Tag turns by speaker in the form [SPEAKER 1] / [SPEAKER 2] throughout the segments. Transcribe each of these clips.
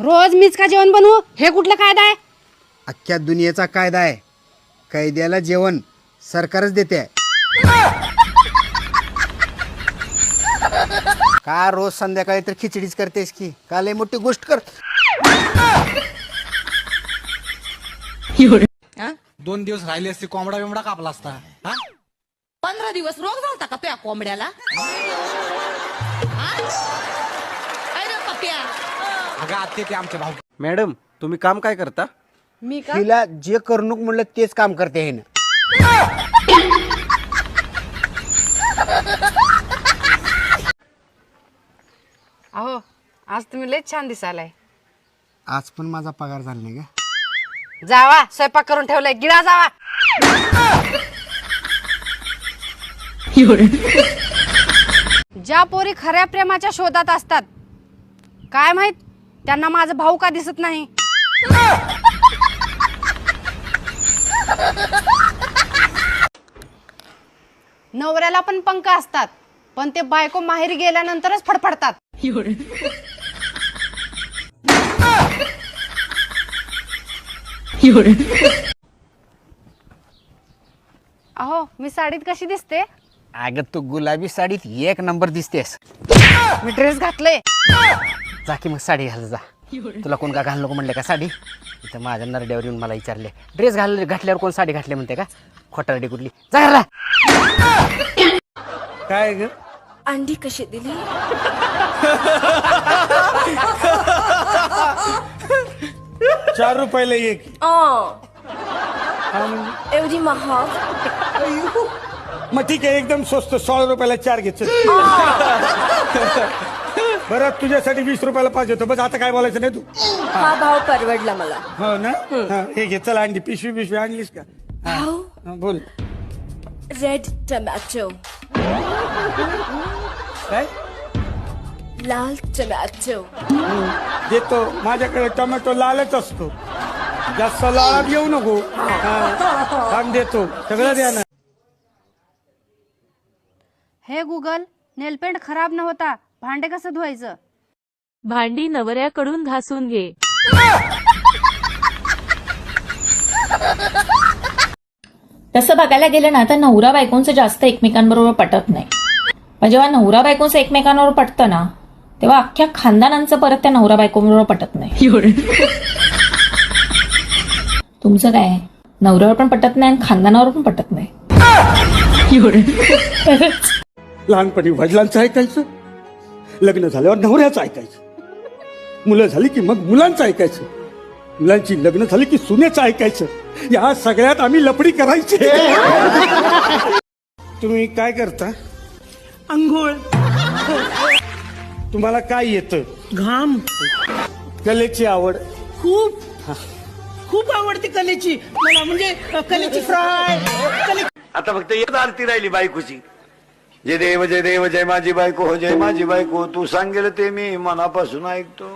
[SPEAKER 1] रोज मीच का जेवण बनवू? हे कुठलं कायदा आहे?
[SPEAKER 2] अख्ख्या दुनियेचा कायदा आहे. कैद्याला जेवण सरकारच देते. का रोज संध्याकाळी तर खिचडीच करतेस की? का लय मोठी गोष्ट कर?
[SPEAKER 3] दोन दिवस राहिले असते कोंबडा बिमडा कापला असता. हा?
[SPEAKER 4] पंधरा दिवस रोग झालता का तुया कोंबड्याला? हा? पप्या.
[SPEAKER 3] अगं आत्ते ते आमचे भाऊ
[SPEAKER 5] मॅडम तुम्ही काम काय करता?
[SPEAKER 1] मी का?
[SPEAKER 2] तिला जे करणूक म्हणलं तेच काम करते हे ना.
[SPEAKER 1] अहो आज तुम्ही लय छान दिसायलाय.
[SPEAKER 2] आज पण माझा पगार झाला नाही का?
[SPEAKER 1] जावा स्वयंपाक करून ठेवलाय गिळा जावा. ज्या पोरी खऱ्या प्रेमाच्या शोधात असतात काय माहीत त्यांना माझा भाऊ का दिसत नाही? नवऱ्याला पण पंख असतात पण ते बायको माहेरी गेल्यानंतरच फडफडतात. अहो मी साडीत कशी दिसते?
[SPEAKER 2] अगं तू गुलाबी साडीत एक नंबर दिसतेस.
[SPEAKER 1] मी ड्रेस घातले
[SPEAKER 2] जा की मग साडी घाल जा. तुला कोण का घाल नको म्हणले का साडी? इथं माझ्या नरड्यावर येऊन मला विचारले. ड्रेस घाल घातल्यावर कोण साडी घातली म्हणते का? खोटारडी कुठली? जा घरला.
[SPEAKER 3] काय ग?
[SPEAKER 6] अंडी कशी दिली?
[SPEAKER 3] चार रुपयाला एक.
[SPEAKER 6] एवढी महाग.
[SPEAKER 3] मग ठीक आहे एकदम स्वस्त सोळा रुपयाला चार घेच बरं तुझ्यासाठी वीस रुपयाला पाहिजे होतं. बस आता काय बोलायचं नाही तू?
[SPEAKER 6] हा भाव परवडला मला.
[SPEAKER 3] हो ना? हा, हे घे चला अंडी पिशवी पिशवी आणलीस का?
[SPEAKER 6] भाव
[SPEAKER 3] हा, बोल.
[SPEAKER 6] रेड टमॅटो
[SPEAKER 3] काय?
[SPEAKER 6] लाल टमॅटो
[SPEAKER 3] देतो. माझ्याकडे टोमॅटो लालच असतो. जास्त लाल घेऊ नको. हा, थांब देतो. सगळं द्या ना.
[SPEAKER 1] हे गुगल नेलपेंट खराब न होता. भांडे कसं धुवायचं?
[SPEAKER 7] भांडी नवऱ्याकडून घासून घे.
[SPEAKER 8] तसं बघायला गेलं ना तर नवरा बायकोंचं जास्त एकमेकांबरोबर पटत नाही. पण जेव्हा नवरा बायकोंचं एकमेकांबरोबर पटतं ना तेव्हा अख्ख्या खानदानांचं परत त्या नवरा बायकोबरोबर पटत नाही. तुमचं काय? आहे? नवऱ्यावर पण पटत नाही आणि खानदानावर पण पटत नाही.
[SPEAKER 3] लहानपणी वडिलांचं ऐकायचं? लग्न झाल्यावर नवऱ्याचं ऐकायचं. मुलं झाली की मग मुलांचं ऐकायचं. मुलांची लग्न झाली की सुनेचं ऐकायचं. या सगळ्यात आम्ही लपडी करायची. तुम्ही काय करता?
[SPEAKER 9] अंघोळ.
[SPEAKER 3] तुम्हाला काय येतं?
[SPEAKER 9] घाम.
[SPEAKER 3] कलेची आवड.
[SPEAKER 9] खूप. खूप आवडते कलेची. मला म्हणजे कलेची फ्राय. कले
[SPEAKER 10] आता फक्त एक आरती राहिली बायकोची. जय देव जय देव जय माझी बायको हो जय माझी बायको तू सांगेल ते मी मनापासून ऐकतो.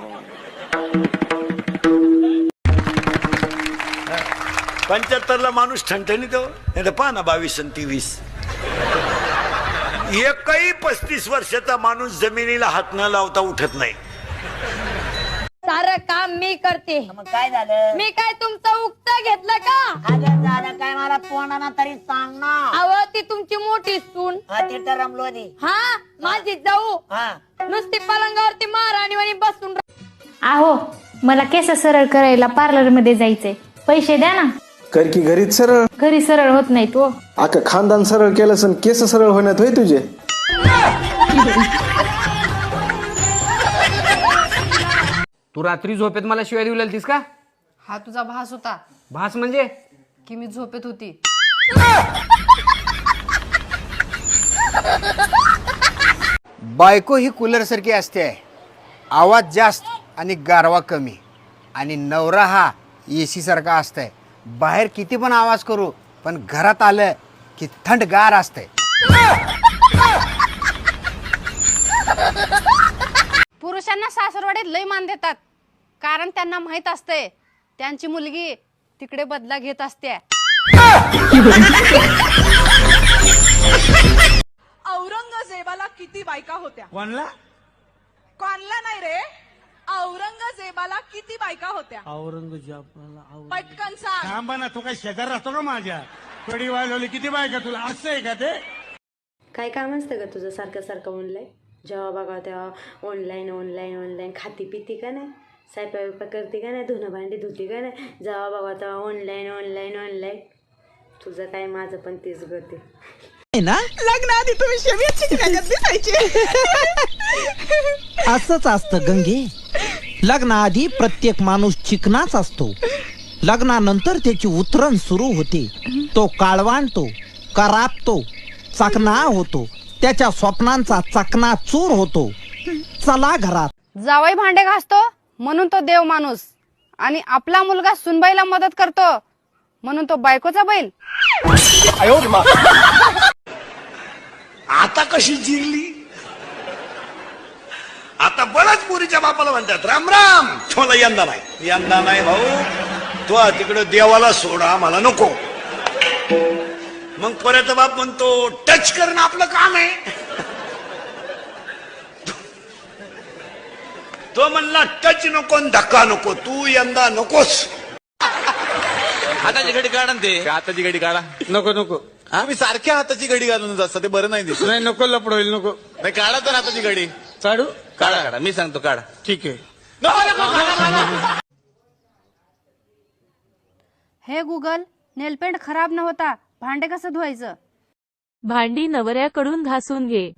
[SPEAKER 10] पंच्याहत्तरला माणूस ठणठणीत हो, नाही तर पहा ना बावीस आणि तेवीस. एकही पस्तीस वर्षाचा माणूस जमिनीला हात न लावता उठत नाही.
[SPEAKER 4] सारं काम मी करते.
[SPEAKER 11] मग काय झालं?
[SPEAKER 4] मी काय तुमचं उक्त घेतलं का?
[SPEAKER 11] अगं झालं काय मला तोंडाना तरी सांग ना.
[SPEAKER 4] अव ती तुमची मोठी सून.
[SPEAKER 11] हा ते तर रमलो दे
[SPEAKER 4] हा माझी जाऊ.
[SPEAKER 11] हा.
[SPEAKER 4] नुसती पलंगावरती महाराणीवाणी बसून रा-
[SPEAKER 8] आहो मला केस सरळ करायला पार्लरमध्ये जायचंय. पैसे द्या ना.
[SPEAKER 5] कर की घरीच सरळ.
[SPEAKER 8] घरी सरळ होत नाही तो
[SPEAKER 5] अख्खं खानदान सरळ केलं सण केस सरळ होण्यात होय तुझे?
[SPEAKER 2] तू रात्री झोपेत मला शिवाय देऊ लागलीस का?
[SPEAKER 1] हा तुझा भास होता.
[SPEAKER 2] भास म्हणजे?
[SPEAKER 1] की मी झोपेत होती.
[SPEAKER 2] बायको ही कूलर सारखी असते. आवाज जास्त आणि गारवा कमी. आणि नवरा हा एसी सारखा असतंय बाहेर किती पण आवाज करू पण घरात आलं की थंडगार असतंय
[SPEAKER 1] पुरुषांना सासरवाडीत लय मान देतात. कारण त्यांना माहीत असते त्यांची मुलगी तिकडे बदला घेत असते.
[SPEAKER 9] औरंगजेबाला किती बायका होत्या?
[SPEAKER 3] कोणला?
[SPEAKER 9] कोणला नाही रे? औरंगजेबाला
[SPEAKER 4] किती बायका होत्या?
[SPEAKER 3] औरंगजेबाला
[SPEAKER 4] पटकन सांग.
[SPEAKER 3] थांबा ना तो काय शेजार राहतो का माझ्या? कडी वाजवली किती बायका तुला? असं आहे का ते?
[SPEAKER 6] काय काम असतं का तुझं? सारखं सारखं ऑनलाईन जेव्हा बघा तेव्हा ऑनलाईन ऑनलाईन ऑनलाईन खाती पिती का नाही? स्वयंपाक बिपाक करते का नाही? धुणं भांडी धुती का नाही? जेव्हा बघा तेव्हा ऑनलाईन ऑनलाईन ऑनलाईन तुझं काय माझं पण तेच गती
[SPEAKER 9] लग्नाआधी तुम्ही शेवियत शिकण्यात दिसायचे.
[SPEAKER 12] असंच असतं गंगे. लग्नाआधी प्रत्येक माणूस चिकनाच असतो. लग्नानंतर त्याची उतरण सुरू होते. तो काळवाणतो करापतो चकना होतो. त्याच्या स्वप्नांचा चकना चूर होतो. चला घरात.
[SPEAKER 1] जावई भांडे घासतो? म्हणून तो देव माणूस. आणि आपला मुलगा सुनबाईला मदत करतो. म्हणून तो बायकोचा बैल.
[SPEAKER 10] आता कशी जिंकली आता बळच पुरीच्या बापाला म्हणतात राम राम. मला यंदा नाही. यंदा नाही भाऊ. तो तिकडे देवाला सोडा मला नको. मग परत बाप म्हणतो टच करणं आपलं काम आहे. तो म्हणला टच नको धक्का नको तू यंदा नकोस
[SPEAKER 5] हाताची घडी काढा ना ते हाताची घडी काढा
[SPEAKER 3] नको नको
[SPEAKER 5] तुम्ही सारख्या हाताची घडी घालून असता ते बरं नाही दिसत
[SPEAKER 3] नाही नको लपड होईल नको
[SPEAKER 5] नाही काढा तर हाताची घडी
[SPEAKER 3] काढू
[SPEAKER 5] काढा काढा मी सांगतो काढा
[SPEAKER 3] ठीक आहे
[SPEAKER 1] हे गुगल नेलपेंट खराब न होता भांडे कसं धुवायचं
[SPEAKER 7] भांडी नवऱ्याकडून घासून घे